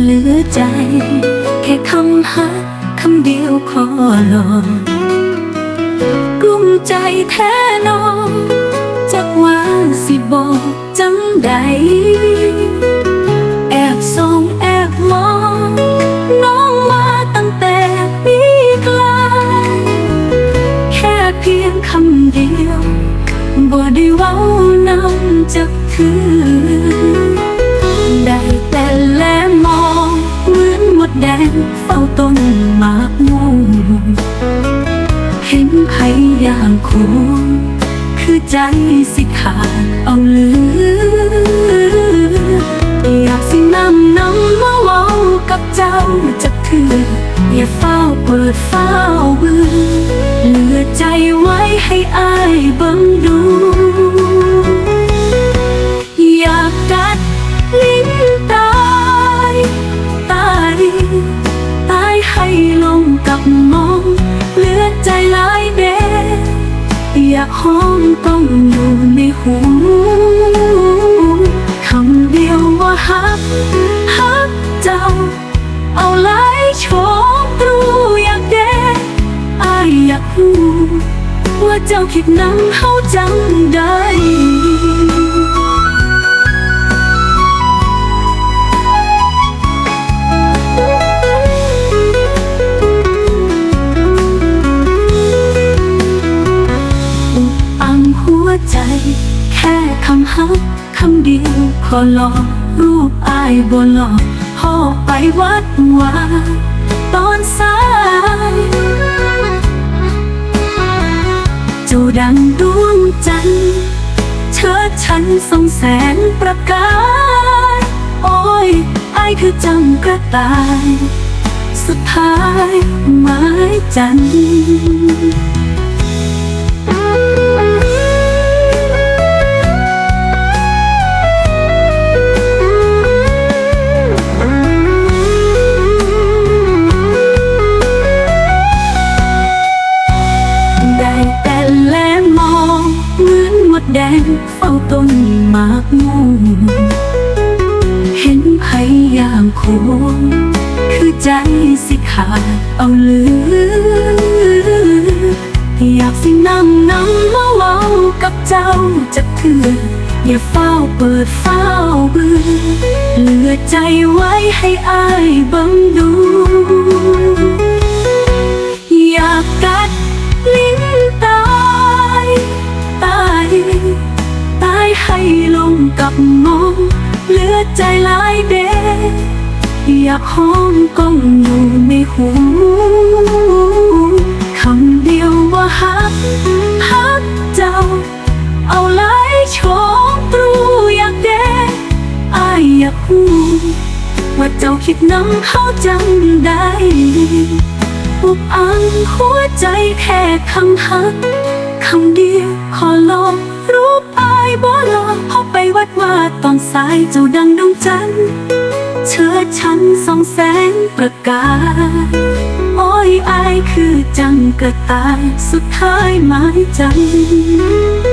เหลือใจ แค่คำฮักคำเดียวขอลองกลุ้มใจแท้นองจักว่าสิบอกจังใด แอบส่องแอบมอง น้องมาตั้งแต่ปีไกลแค่เพียงคำเดียวบ่ได้เว้านำจักคือ อย่างคูคือใจสิขาดเอาเหลือ อยากสินำน้ำมาเว้ากับเจ้าจะคืออย่าเฝ้าเปิดเฝ้าเบือเหลือใจไว้ให้อายเบิ่งดู อยากกัดลิ้นตายตายตายให้ลงกับมอง อยากหอมต้องอยู่ในหูคำเดียวว่าฮักฮักเจ้า เอาไหลชมตรูอยากเดอายอยากหูว่าเจ้าคิดนำเฮาจังได้ ใจ แค่คำฮักคำเดียวขอลองรูปอายบนหลอกพ่อไปวัดวาตอนสายเจ้าดังดวงจันทร์เชิดฉันส่องแสงประกาย โอ้ยไอคือจังกระต่าย สุดท้ายไม้จันทร์ แดงเฝ้าต้นหมากม่งเห็นไผอย่างควงคือใจสิขาดเอาเหลือ อยากสินำนำมาเว้ากับเจ้าจะคืออย่าเฝ้าเปิดเฝ้าเบือเหลือใจไว้ให้อายบังดู กับมองเหลือใจหลายเดอยากห้องก้องอยู่ในหูคำเดียวว่าฮักฮักเจ้า เอาไหลโชมตรูอยากเดอายอยากรู้ว่าเจ้าคิดน้ำเขาจังได้อุบอังหัวใจแค่คำฮักคำเดียวขอ อนสายเจ้าดังดวงจันทร์เชิดฉันส่องแสงประกาศโอ้ยอายคือจังกระตายสุดท้ายหมายจันทร์